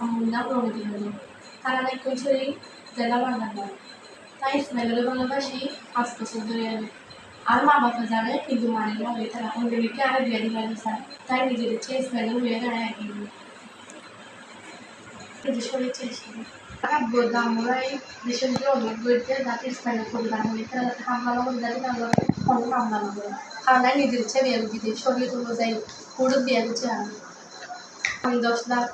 amunda প্রণতি হলো তারা নাকি কইছই জেলা বাংলা তাই ইসমাইলের ভালোবাসি পাঁচ বছর ধরে আমি আর মা বাবা জানে, কিন্তু মানে না ওই তারা অন্যদিকে আর বিয়ে দিবে স্যার তাই নিজের ইচ্ছে ইসমাইলের বিয়ে দাঁড়ায় একই দামরাই দেশের যে অনেক বইতে যাতে ইসমাইলের পরিবার হলে তারা হামলা নগর যাতে না কোনো হামলা নগর কারণ নিজের ইচ্ছে বিয়ে দিতে শরীর অনুযায়ী পুরো বিয়ে দিচ্ছে আমি আমি দশ লাখ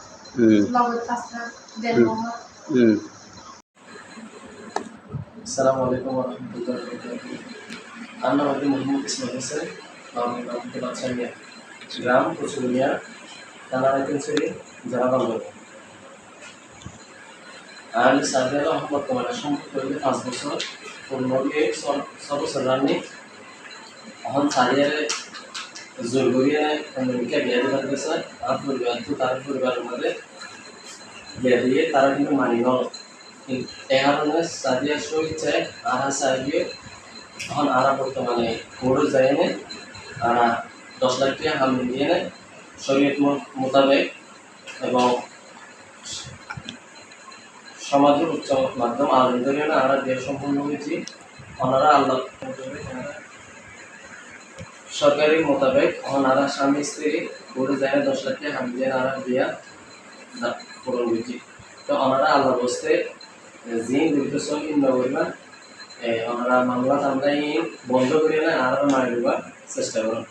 নগদ পাঁচ লাখ দেড় লাখ হুম আসসালামু আলাইকুম রহমতুল্লাহ আমার নাম মোহাম্মদ ইসমাইল হোসেন আমি গ্রাম কচুরিয়া থানা রাইতেনসরি জেলা বাংলা আমি সার্ভে আহমদ সম্পর্ক পাঁচ বছর বছর রানি এখন চারিয়ারে জোর করিয়ে অন্যকে বিয়ে দিতে গেছে আর পরিবার তো তার পরিবারের মধ্যে বিয়ে দিয়ে তারা কিন্তু মানি নয় এই কারণে সাদিয়া শহীদ আহা সাহেবীয় এখন আরা বর্তমানে কোর্ট যায় নে আরা দশ লাখ টাকা হামি দিয়ে নেয় শরীয়ত মোতাবেক এবং সমাজের উচ্চ মাধ্যম আলহামদুলিল্লাহ আরা বিয়ে সম্পূর্ণ হয়েছি। ওনারা আল্লাহ সরকারি মোতাবেক অনারা স্বামী, স্ত্রী করে যায় দশ লাখ টাকা হামি দিয়ে আরা বিয়া উচিত তো ওনারা আল্লাহ বসতে জিন দুইটো ইন্ন না ওনারা মামলা আমরা বন্ধ করে না আর মারি দেবার চেষ্টা করুন।